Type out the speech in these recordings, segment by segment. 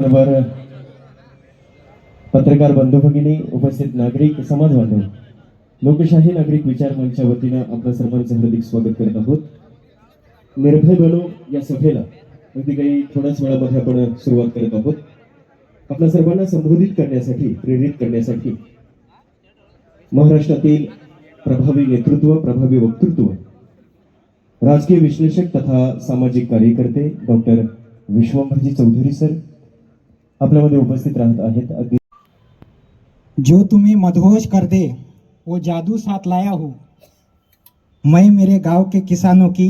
बरोबर. पत्रकार बंधू भगिनी उपस्थित नागरिक समाज बांधव लोकशाही नागरिक विचार मंचच्या वतीनं आपलं सर्वांचं हार्दिक स्वागत करत आहोत. निर्भय बनो या सभेला अगदी काही थोड्याच वेळामध्ये आपण सुरुवात करत आहोत. आपल्या सर्वांना संबोधित करण्यासाठी प्रेरित करण्यासाठी महाराष्ट्रातील प्रभावी नेतृत्व प्रभावी वक्तृत्व राजकीय विश्लेषक तथा सामाजिक कार्यकर्ते डॉक्टर विश्वंभरजी चौधरी सर आपल्यामध्ये उपस्थित राहत आहेत. अगदी जो तुम्हें मदहोश कर दे वो जादू साथ लाया हो. मैं मेरे गांव के किसानों की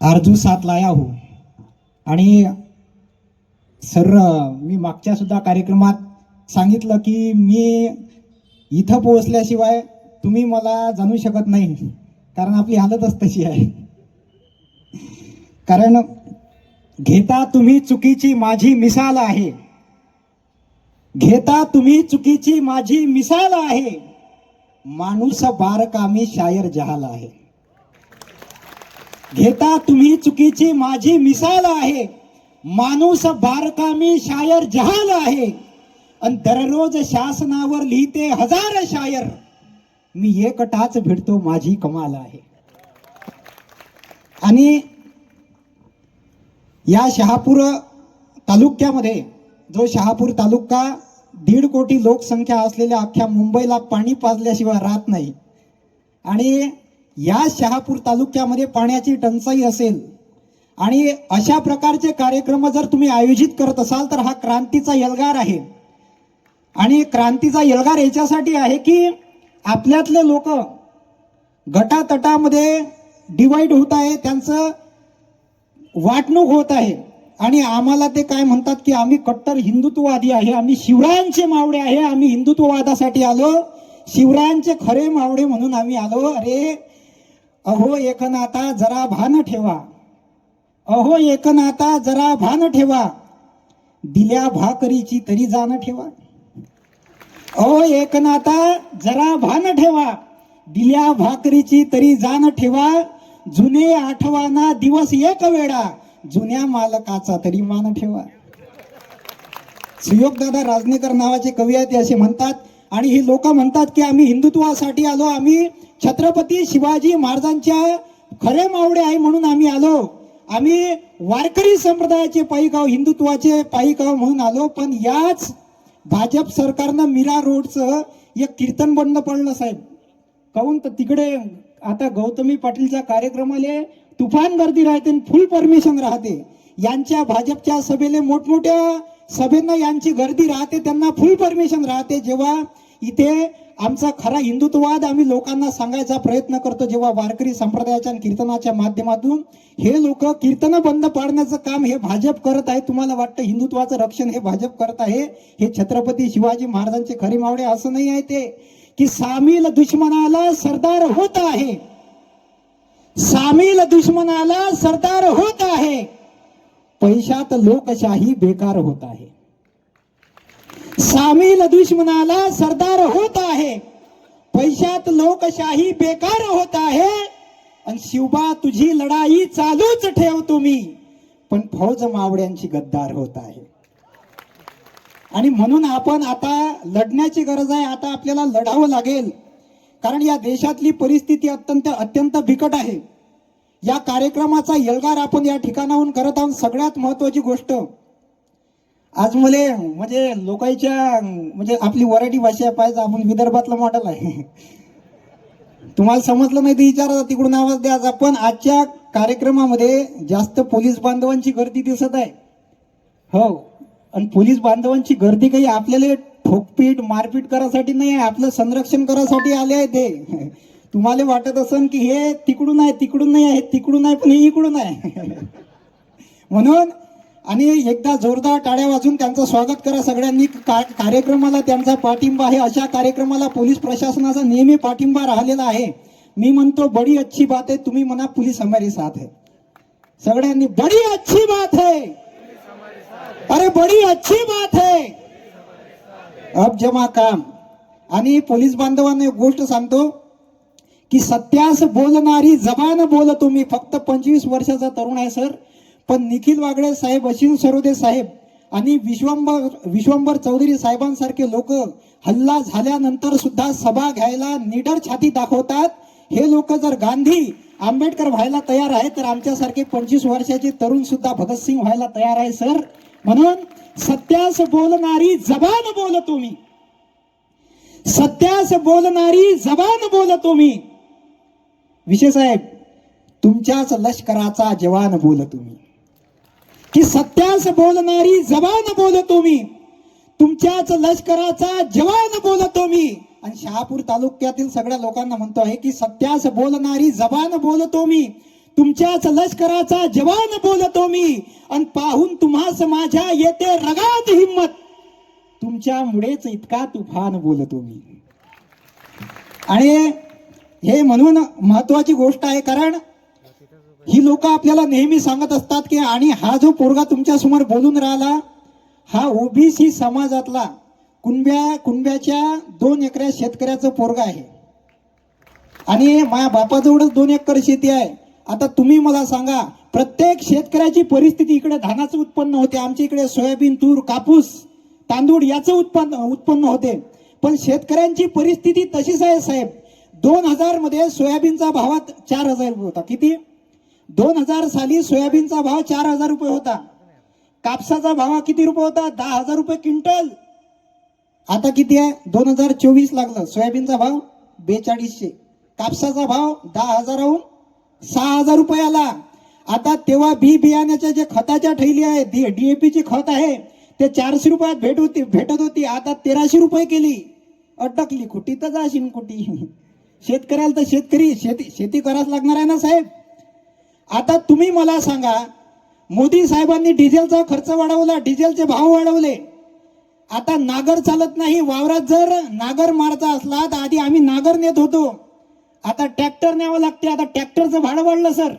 आरजू साथ लाया हो. आणि सर मी मागच्या सुद्धा कार्यक्रमात सांगितलं की मी इथं पोहोचल्याशिवाय तुम्ही मला जाणू शकत नाही कारण आपली हालतच तशी आहे. कारण घेता तुम्ही चुकीची माझी मिसाल आहे. घेता तुम्ही चुकीची माझी मिसाल आहे. माणूस बारकामी शायर जहाल आहे. घेता तुम्ही चुकीची माझी मिसाल आहे. माणूस बारकामी शायर जहाल आहे. आणि दररोज शासनावर लिहिते हजार शायर. मी एकटाच भिडतो माझी कमाल आहे. आणि या शहापूर तालुक्यामध्ये जो शहापूर तालुका दीड कोटी लोकसंख्या असलेल्या अख्ख्या मुंबईला पाणी पाजल्याशिवाय राहत नाही. आणि या शहापूर तालुक्यामध्ये पाण्याची टंचाई असेल आणि अशा प्रकारचे कार्यक्रम जर तुम्ही आयोजित करत असाल तर हा क्रांतीचा यलगार आहे. आणि क्रांतीचा यलगार याच्यासाठी आहे की आपल्यातले लोक गटातटामध्ये डिवाईड होत आहे त्यांचं वाटणूक होत आहे. आणि आम्हाला ते काय म्हणतात की आम्ही कट्टर हिंदुत्ववादी आहे आम्ही शिवरायांचे मावडे आहे आम्ही हिंदुत्ववादासाठी आलो. शिवरायांचे खरे मावडे म्हणून आम्ही आलो. अरे अहो एकनाथा जरा भान ठेवा. अहो एकनाथा जरा भान ठेवा. दिल्या भाकरीची तरी जाण ठेवा. अहो एकनाथा जरा भान ठेवा. दिल्या भाकरीची तरी जाण ठेवा. जुने आठवाना दिवस एक वेळा. जुन्या मालकाचा तरी मान ठेवा. सुयोगदादा राजनेकर नावाचे कवी आहेत ते असे म्हणतात. आणि ही लोक म्हणतात की आम्ही हिंदुत्वासाठी आलो. आम्ही छत्रपती शिवाजी महाराजांच्या खरे मावडे आहे म्हणून आम्ही आलो. आम्ही वारकरी संप्रदायाचे पायीगाव हिंदुत्वाचे पायीगाव म्हणून आलो. पण याच भाजप सरकारनं मीरा रोडचं एक कीर्तन बंद पडलं साहेब. काहून तर तिकडे आता गौतमी पाटीलच्या कार्यक्रमाले तुफान गर्दी राहते आणि फुल परमिशन राहते. यांच्या भाजपच्या सभेले मोठमोठ्या सभेंना यांची गर्दी राहते त्यांना फुल परमिशन राहते. जेव्हा इथे आमचा खरा हिंदुत्ववाद आम्ही लोकांना सांगायचा प्रयत्न करतो जेव्हा वारकरी संप्रदायाच्या आणि कीर्तनाच्या माध्यमातून हे लोक कीर्तन बंद पाडण्याचं काम हे भाजप करत आहे. तुम्हाला वाटतं हिंदुत्वाचं रक्षण हे भाजप करत आहे? हे छत्रपती शिवाजी महाराजांचे खरे मावडे असं नाही आहे ते. की सामील दुश्मनाला सरदार होत आहे. सामील दुश्मनाला सरदार होत आहे. पैशात लोकशाही बेकार होत आहे. सामील दुश्मनाला सरदार होत आहे. पैशात लोकशाही बेकार होत आहे. आणि शिवबा तुझी लढाई चालूच ठेव तुम्ही. पण फौज मावड्यांची गद्दार होत आहे. आणि म्हणून आपण आता लढण्याची गरज आहे आता आपल्याला लढावं लागेल. कारण या देशातली परिस्थिती अत्यंत अत्यंत बिकट आहे. या कार्यक्रमाचा यलगार आपण या ठिकाणाहून करत आहोत सगळ्यात महत्वाची गोष्ट. आज मले म्हणजे लोकांच्या म्हणजे आपली वराठी भाषा पाहिजे आपण विदर्भातलं मॉडेल आहे. तुम्हाला समजलं नाही तर विचारा तिकडून आवाज द्यायचा पण आजच्या कार्यक्रमामध्ये जास्त पोलीस बांधवांची गर्दी दिसत आहे. हो. आणि पोलीस बांधवांची गर्दी काही आपल्याला ठोकपीट मारपीट करायसाठी नाही आहे आपलं संरक्षण करायसाठी आले आहे ते. तुम्हाला वाटत असन की हे तिकडून आहे तिकडून नाही आहे तिकडून आहे पण हे इकडून आहे. म्हणून आणि एकदा जोरदार टाळ्या वाजून त्यांचं स्वागत करा सगळ्यांनी. का कार्यक्रमाला त्यांचा पाठिंबा आहे. अशा कार्यक्रमाला पोलीस प्रशासनाचा नेहमी पाठिंबा राहिलेला आहे. मी म्हणतो बडी अच्छी बात आहे. तुम्ही म्हणा पोलीस हमारी साथ आहे सगळ्यांनी बडी अच्छी बात आहे अरे बडी अच्छी बात है। अब जमा काम। आणि पोलीस बांधवांना एक गोष्ट सांगतो की सत्यास बोलणारी जबान बोलतो मी फक्त पंचवीस वर्षाचा तरुण आहे सर. पण निखिल वागळे साहेब अशिन सरोदे साहेब आणि विश्वंबर विश्वंबर चौधरी साहेबांसारखे लोक हल्ला झाल्यानंतर सुद्धा सभा घ्यायला निडर छाती दाखवतात. हे लोक जर गांधी आंबेडकर व्हायला तयार आहे तर आमच्यासारखे पंचवीस वर्षाचे तरुण सुद्धा भगतसिंग व्हायला तयार आहे सर. म्हणून सत्यास बोलणारी जबान बोलतो मी सत्यास बोलणारी जबान बोलतो मी विषय साहेब तुमच्याच लष्कराचा जवान बोलतो तुम्ही. की सत्यास बोलणारी जबान बोलतो मी तुमच्याच लष्कराचा जवान बोलतो मी आणि शहापूर तालुक्यातील सगळ्या लोकांना म्हणतो आहे की सत्यास बोलणारी जबान बोलतो मी तुमच्याच लष्कराचा जवान बोलतो मी. आणि पाहून तुम्हास माझ्या येते रगात हिंमत. तुमच्यामुळेच इतका तुफान बोलतो मी. आणि हे म्हणून महत्वाची गोष्ट आहे कारण ही लोक आपल्याला नेहमी सांगत असतात की आणि हा जो पोरगा तुमच्यासमोर बोलून राहिला हा ओबीसी समाजातला कुणब्या कुणब्याच्या दोन एकऱ्या शेतकऱ्याचं पोरगा आहे. आणि माझ्या बापाजवळच दोन एकर शेती आहे. आता तुम्ही मला सांगा प्रत्येक शेतकऱ्याची परिस्थिती इकडे धानाचं उत्पन्न होते आमच्या इकडे सोयाबीन तूर कापूस तांदूळ याचं उत्पन्न उत्पन्न होते. पण शेतकऱ्यांची परिस्थिती तशीच आहे साहेब. दोन हजारमध्ये सोयाबीनचा भावात चार हजार रुपये होता. किती? दोन हजार साली सोयाबीनचा भाव चार हजार रुपये होता. कापसाचा भाव किती रुपये होता? दहा हजार रुपये क्विंटल. आता किती आहे? दोन हजार चोवीस लागलं. सोयाबीनचा भाव बेचाळीसशे. कापसाचा भाव दहा हजाराहून सहा हजार रुपये आला. आता तेव्हा बी बियाण्याच्या जे खताच्या ठैली आहे डीएपीची खत आहे ते चारशे रुपयात भेट होती भेटत होती आता तेराशे रुपये केली. अटकली कुठी तर जाशील कुठी. शेतकऱ्याला तर शेतकरी शेती शेती करावंच लागणार आहे ना साहेब? आता तुम्ही मला सांगा मोदी साहेबांनी डिझेलचा खर्च वाढवला डिझेलचे भाव वाढवले. आता नागर चालत नाही वावरात जर नागर मारचा असला तर आधी आम्ही नागर नेत होतो. आता ट्रॅक्टर न्यावं लागते आता ट्रॅक्टरचं भाडं वाढलं सर.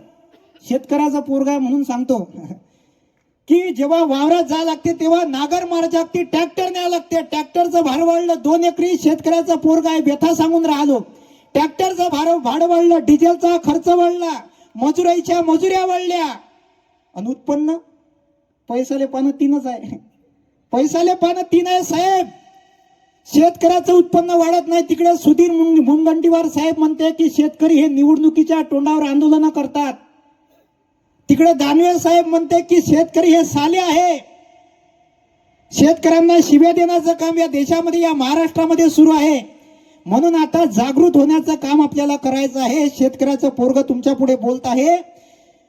शेतकऱ्याचा पोरगा आहे म्हणून सांगतो. की जेव्हा वावरात जा लागते तेव्हा नागर मारायच्या लागते ट्रॅक्टर न्यावं लागते. ट्रॅक्टरचं भाडं वाढलं दोन एकरी शेतकऱ्याचा पोरगा आहे व्यथा सांगून राहिलो. ट्रॅक्टरचं भाडं भाडं वाढलं डिझेलचा खर्च वाढला मजुराईच्या मजुऱ्या वाढल्या. आणि उत्पन्न? पैसाले पानं तीनच आहे. पैसाले पानं तीन आहे साहेब. शेतकऱ्याचं उत्पन्न वाढत नाही. तिकडे सुधीर मुंग- मुनगंटीवार साहेब म्हणते की शेतकरी हे निवडणुकीच्या तोंडावर आंदोलन करतात. तिकडे दानवे साहेब म्हणते की शेतकरी हे साले आहे. शेतकऱ्यांना शिव्या देण्याचं काम या देशामध्ये या महाराष्ट्रामध्ये सुरू आहे. म्हणून आता जागृत होण्याचं काम आपल्याला करायचं आहे. शेतकऱ्याचं पोरग तुमच्यापुढे बोलत आहे.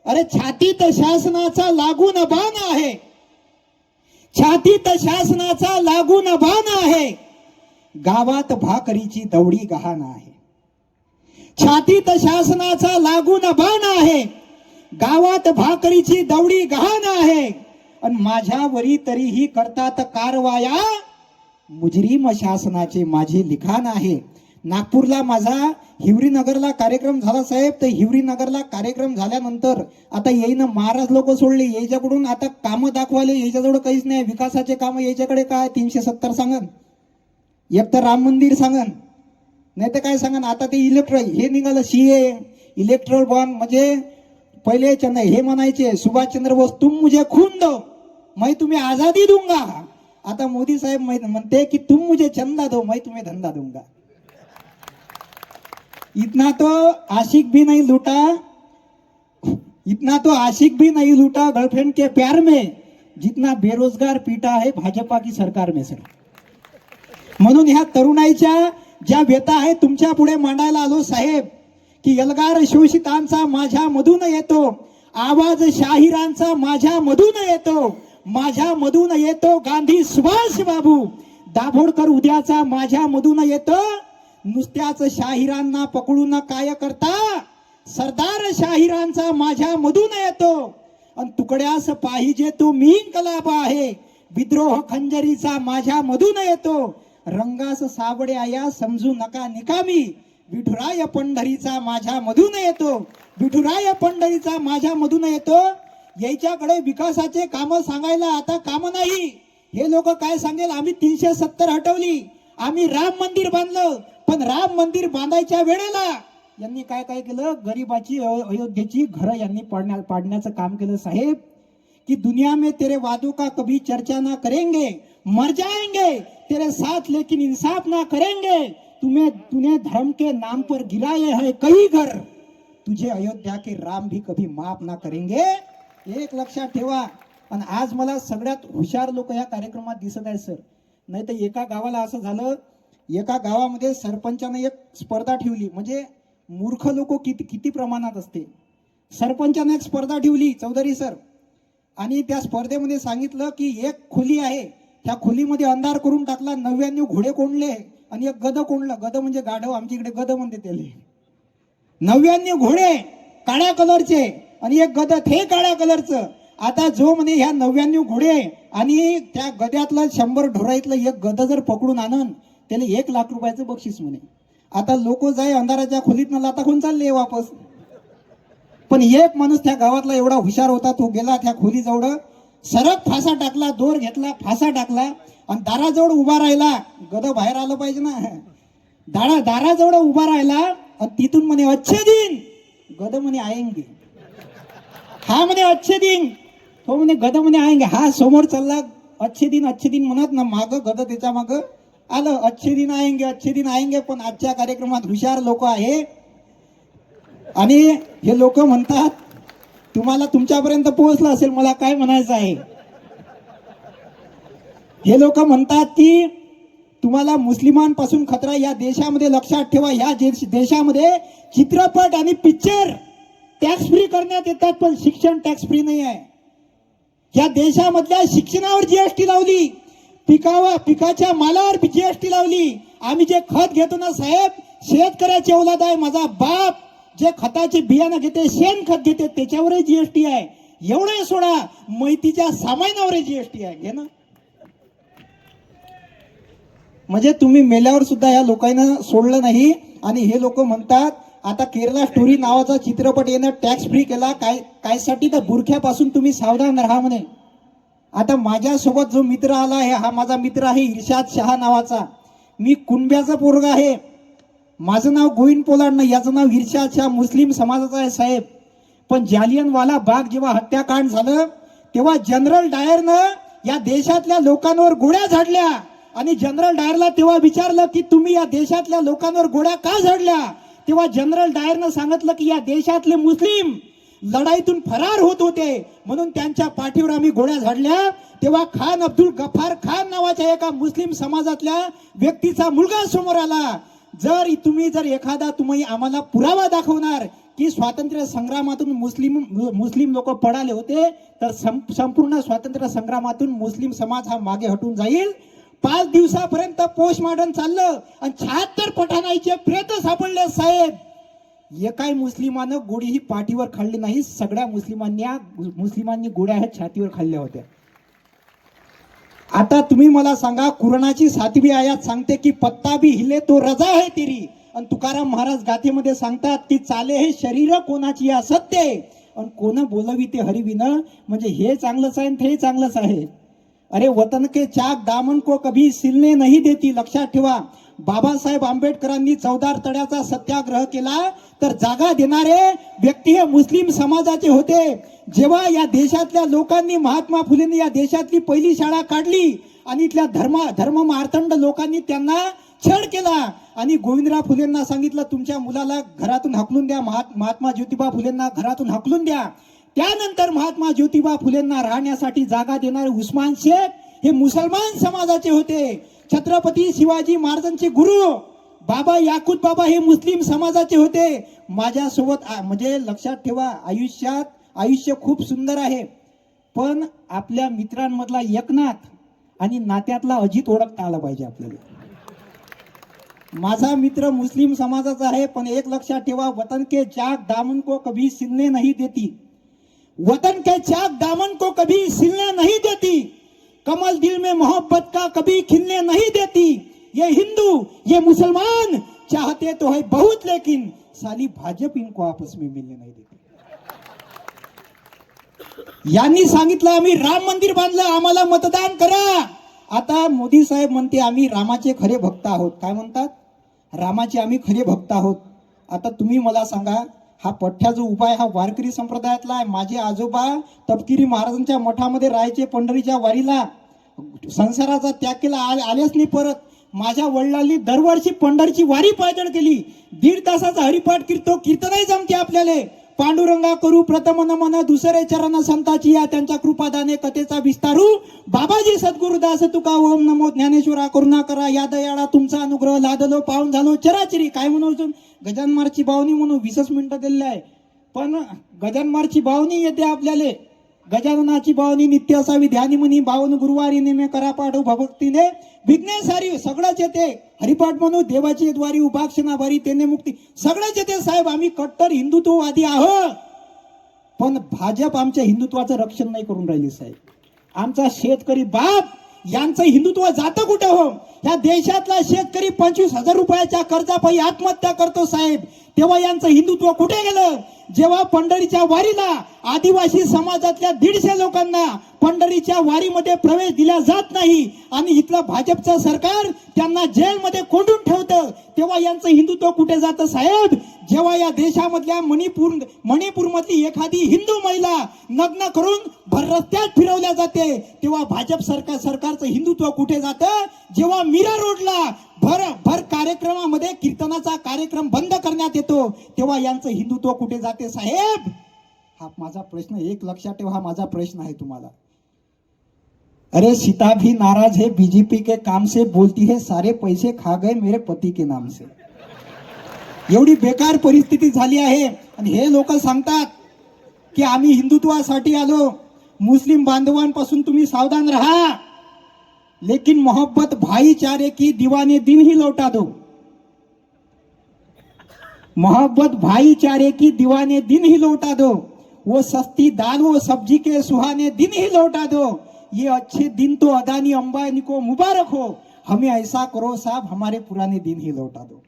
अरे छातीत शासनाचा लागून बाण आहे. छातीत शासनाचा लागून बाण आहे. गावात भाकरीची दवडी गहाण आहे. छातीत शासनाचा लागून बाण आहे. गावात भाकरीची दवडी गहाण आहे. आणि माझ्यावरी तरीही करतात कारवाया. मुजरीम शासनाचे माझे लिखाण आहे. नागपूरला माझा हिवरी नगरला कार्यक्रम झाला साहेब. तर हिवरी नगरला कार्यक्रम झाल्यानंतर आता येईन महाराज लोक सोडले. याच्याकडून आता कामं दाखवाले याच्याजवळ काहीच नाही. विकासाचे कामं याच्याकडे काय? तीनशे सत्तर सांगन. एक तर राम मंदिर सांगन नाही तर काय सांगन आता ते इलेक्ट्रॉ हे निघालं सी ए इलेक्ट्रॉल बॉन्ड म्हणजे पहिले चंद हे म्हणायचे सुभाषचंद्र बोस तुम मुझे खून दो मैं तुम्ही आझादी दूंगा. आता मोदी साहेब म्हणते की तुम मुझे चंदा दो मैं तुम्हें धंदा दूंगा. इतना तो आशिक भी नहीं लूटा इतना तो आशिक भी नहीं लूटा गर्लफ्रेंड के प्यार में जितना बेरोजगार पीटा है भाजपा की सरकार में सर म्हणून ह्या तरुणाईच्या ज्या व्यथा आहे तुमच्यापुढे मांडायला आलो साहेब. की यलगार शोषितांचा माझ्या मधून येतो. आवाज शाहिरांचा माझ्या मधून येतो. माझ्या मधून येतो गांधी सुभाष बाबू. दाभोडकर उद्याचा माझ्या मधून येतो. नुसत्याच शाहिरांना पकडून काय करता? सरदार शाहिरांचा माझ्या मधून येतो. आणि तुकड्यास पाहिजे तो मी कलाब आहे. विद्रोह खंजरीचा माझ्या मधून येतो. रंगास साबड्या समजू नका निकामी. विठुराय पंढरीचा माझ्या मधून येतो. विठुराय पंढरीचा माझ्या मधून येतो. याच्याकडे विकासाचे काम सांगायला आता काम नाही. हे लोक काय सांगेल? आम्ही तीनशे सत्तर हटवली. आम्ही राम मंदिर बांधलं. पण राम मंदिर बांधायच्या वेळेला यांनी काय काय केलं? गरिबाची अयोध्येची घरं यांनी पाडण्या पाडण्याचं काम केलं साहेब. की दुनिया में तेरे वादों का कभी चर्चा ना करेंगे? मर जाएंगे. तेरे साथ लेकिन इंसाफ ना करेंगे। तुम्हें तूने धर्म के नाम पर गिराए हैं कई घर। तुझे अयोध्या के राम भी कभी माफ ना करेंगे। एक लक्षात ठेवा आणि आज मला सगळ्यात हुशार लोक या कार्यक्रमात दिसत आहेत सर. नाही तर एका गावाला असं झालं एका गावामध्ये सरपंचाने एक स्पर्धा ठेवली. म्हणजे मूर्ख लोक किती किती प्रमाणात असते. सरपंचाने एक स्पर्धा ठेवली चौधरी सर. आणि त्या स्पर्धेमध्ये सांगितलं की एक खोली आहे. त्या खोलीमध्ये अंधार करून टाकला नव्याण्णव घोडे कोंडले आणि एक गद कोंडलं. गद म्हणजे गाढव आमच्या इकडे गद म्हणते त्याला. नव्याण्णव घोडे काळ्या कलरचे आणि एक गद हे काळ्या कलरचं. आता जो म्हणे ह्या नव्याण्णव घोडे आणि त्या गद्यातलं शंभर ढोराईतलं एक गद जर पकडून आणन त्याला एक लाख रुपयाचं बक्षीस म्हणे. आता लोक जाय अंधाराच्या खोलीत लाता कोण चालले वापस. पण एक माणूस त्या गावातला एवढा हुशार होता तो गेला त्या खोलीजवळ. सरक फासा टाकला दोर घेतला फासा टाकला आणि दाराजवळ उभा राहिला गद बाहेर आलं पाहिजे ना. दारा दाराजवळ उभा राहिला आणि तिथून म्हणे अच्छे दिन. गद म्हणे आएंगे. हा म्हणे अच्छे दिन. तो म्हणे गद म्हणे आएंगे. हा समोर चालला अच्छे दिन अच्छे दिन म्हणत ना माग गद त्याच्या माग आलं अच्छे दिन आएंगे अच्छे दिन आएंगे पण आजच्या कार्यक्रमात हुशार लोक आहे. आणि हे लोक म्हणतात तुम्हाला तुमच्यापर्यंत पोहोचलं असेल मला काय म्हणायचं आहे? हे लोक म्हणतात की तुम्हाला मुस्लिमांपासून खतरा या देशामध्ये लक्षात ठेवा. या देश- देशामध्ये चित्रपट आणि पिक्चर टॅक्स फ्री करण्यात येतात पण शिक्षण टॅक्स फ्री नाही आहे. या देशामधल्या शिक्षणावर जीएसटी लावली. पिकावर पिकाच्या मालावर जीएसटी लावली. आम्ही जे खत घेतो ना साहेब शेतकऱ्याची औलाद आहे. माझा बाप जे खताचे बियाणं घेते शेण खत घेते त्याच्यावरही जीएसटी आहे. एवढं सोडा मैतीच्या सामानावरही जीएसटी आहे. घे ना. म्हणजे तुम्ही मेल्यावर सुद्धा या लोकांना सोडलं नाही आणि हे लोक म्हणतात आता केरला स्टोरी नावाचा चित्रपट येणं टॅक्स फ्री केला काय कायसाठी तर बुरख्यापासून तुम्ही सावधान राहा म्हणे. आता माझ्यासोबत जो मित्र आला आहे हा माझा मित्र आहे इर्शाद शहा नावाचा. मी कुणब्याचा पोरगा आहे. माझं नाव गोविंद पोलाड नाही याचं नाव हिरशाच्या मुस्लिम समाजाचं आहे साहेब. पण जालियनवाला बाग जेव्हा हत्याकांड झालं तेव्हा जनरल डायरनं या देशातल्या लोकांवर गोळ्या झाडल्या. आणि जनरल डायरला तेव्हा विचारलं की तुम्ही या देशातल्या लोकांवर गोळ्या का झाडल्या? तेव्हा जनरल डायरनं सांगितलं की या देशातले मुस्लिम लढाईतून फरार होत होते. म्हणून त्यांच्या पाठीवर आम्ही गोळ्या झाडल्या. तेव्हा खान अब्दुल गफार खान नावाच्या एका मुस्लिम समाजातल्या व्यक्तीचा मुलगा समोर आला. जर तुम्ही जर एखादा तुम्ही आम्हाला पुरावा दाखवणार की स्वातंत्र्य संग्रामातून मुस्लिम मुस्लिम लोक पडाले होते तर संपूर्ण स्वातंत्र्य संग्रामातून मुस्लिम समाज हा मागे हटून जाईल. पाच दिवसापर्यंत पोस्टमॉर्टम चाललं आणि शहात्तर पठाणाईचे प्रेत सापडले साहेब. एकाही मुस्लिमानं गोडी ही पाठीवर खाल्ली नाही सगळ्या मुस्लिमांनी मुस्लिमांनी गोड्या ह्या छातीवर खाल्ल्या होत्या. आता तुम्ही मला सांगा कुराणाची सातवी आयात सांगते की पत्ता बी हिले तो रजा आहे तिरी. आणि तुकाराम महाराज गाथेमध्ये सांगतात की चाले हे शरीर कोणाची असत्य आहे आणि कोण बोलवी ते हरिविन म्हणजे हे चांगलंच आहे ते चांगलंच आहे. अरे वतन के चाक दामन को कभी सिलने नाही देती लक्षात ठेवा. बाबासाहेब आंबेडकरांनी चौदार तड्याचा सत्याग्रह केला तर जागा देणारे व्यक्ती हे मुस्लिम समाजाचे होते. जेव्हा या देशातल्या लोकांनी महात्मा फुलेंनी या देशातली पहिली शाळा काढली आणि इथल्या धर्म धर्म मार्तंड लोकांनी त्यांना छळ केला आणि गोविंदराव फुलेंना सांगितलं तुमच्या मुलाला घरातून हकलून द्या महात्मा ज्योतिबा फुलेंना घरातून हकलून द्या. त्यानंतर महात्मा ज्योतिबा फुलेंना राहण्यासाठी जागा देणारे उस्मान शेख हे मुसलमान समाजाचे होते. छत्रपती शिवाजी महाराजांचे गुरु. बाबा याकूत बाबा हे मुस्लिम समाजाचे होते. माझ्यासोबत म्हणजे लक्षात ठेवा आयुष्यात आयुष्य खूप सुंदर आहे. पण आपल्या मित्रांमधला एकनाथ आणि नात्यातला अजित ओळखता आला पाहिजे आपल्याला. माझा मित्र मुस्लिम समाजाचा आहे पण एक लक्षात ठेवा वतन के चाक दामन को कभी सिलने नाही देती. वतन के चाक दामन को कभी सिलने नाही देती. कमल दिल में मोहब्बत का कभी खिलने नहीं देती। ये हिंदू ये मुसलमान चाहते तो है बहुत लेकिन साली भाजप इनको आपस में मिलने नहीं देते। यांनी सांगितलं आम्ही राम मंदिर बांधलं आम्हाला मतदान करा. आता मोदी साहेब म्हणते आम्ही रामाचे खरे भक्त आहोत. काय म्हणतात? रामाचे आम्ही खरे भक्त आहोत. आता तुम्ही मला सांगा हा पठ्ठा जो उपाय हा वारकरी संप्रदायातला आहे. माझे आजोबा तपकिरी महाराजांच्या मठामध्ये राहायचे पंढरीच्या वारीला संसाराचा त्याग केला आले- आलेच नाही परत. माझ्या वडिलांनी दरवर्षी पंढरीची वारी पायदळ केली. दीड तासाचा हरिपाठ कीर्तो कीर्तनही जमते आपल्याला. पांडुरंगा करू प्रथम नमन दुसरे चरण संताची या त्यांच्या कृपादाने कथेचा विस्तारू. बाबाजी सद्गुरुदास तुका ओम नमो ज्ञानेश्वरा करुणा करा या दयाळा तुमचा अनुग्रह लादलो पाहून झालो चराचरी. काय म्हणू अजून? गजानमारची भावनी म्हणून वीसच मिनिटं दिलेली आहे. पण गजानमारची भावनी येते आपल्याला. गजाननाची भावनी नित्य असावी ध्यानी म्हणी बावन गुरुवारी नेमे करा पाठव भक्तीने विघ्नेसारी सगळंच येते. हरिपाठ म्हणू देवाची द्वारी उपाक्षणा भारी तेने मुक्ती. सगळंच येते साहेब आम्ही कट्टर हिंदुत्ववादी आहोत. पण भाजप आमच्या हिंदुत्वाचं रक्षण नाही करून राहिली साहेब. आमचा शेतकरी बाप यांचं हिंदुत्व जातं कुठं हो? या देशातला शेतकरी पंचवीस हजार रुपयाच्या कर्जापायी आत्महत्या करतो साहेब. तेव्हा यांचं हिंदुत्व कुठे गेलं? जेव्हा पंढरीच्या वारीला आदिवासी समाजातल्या दीडशे लोकांना पंढरीच्या वारीमध्ये प्रवेश दिला जात नाही आणि इथलं भाजपचं सरकार त्यांना जेलमध्ये कोंडून ठेवतं तेव्हा यांचं हिंदुत्व कुठे जातं साहेब? जेव्हा या देशामधल्या मणिपूर मणिपूरमधली एखादी हिंदू महिला नग्न करून भर रस्त्यात फिरवल्या जाते तेव्हा भाजप सरकार सरकारचं हिंदुत्व कुठे जातं? जेव्हा मीरा रोडला भर भर कार्यक्रमामध्ये कीर्तनाचा कार्यक्रम बंद करण्यात येतो. तेव्हा यांचं हिंदुत्व कुठे जाते साहेब? हा माझा प्रश्न एक लक्षात ठेवा हा माझा प्रश्न आहे तुम्हाला. अरे सीता भी नाराज है बीजेपी के काम से बोलती है सारे पैसे खा गए मेरे पती के नाम से. एवढी बेकार परिस्थिती झाली आहे. आणि हे लोक सांगतात की आम्ही हिंदुत्वासाठी आलो. मुस्लिम बांधवांपासून तुम्ही सावधान राहा. लेकिन मोहब्बत भाईचारे की दीवाने दिन ही लौटा दो। मोहब्बत भाईचारे की दीवाने दिन ही लौटा दो। वो सस्ती दाल वो सब्ज़ी के सुहाने दिन ही लौटा दो। ये अच्छे दिन तो अदानी अंबानी को मुबारक हो। हमें ऐसा करो साहब, हमारे पुराने दिन ही लौटा दो।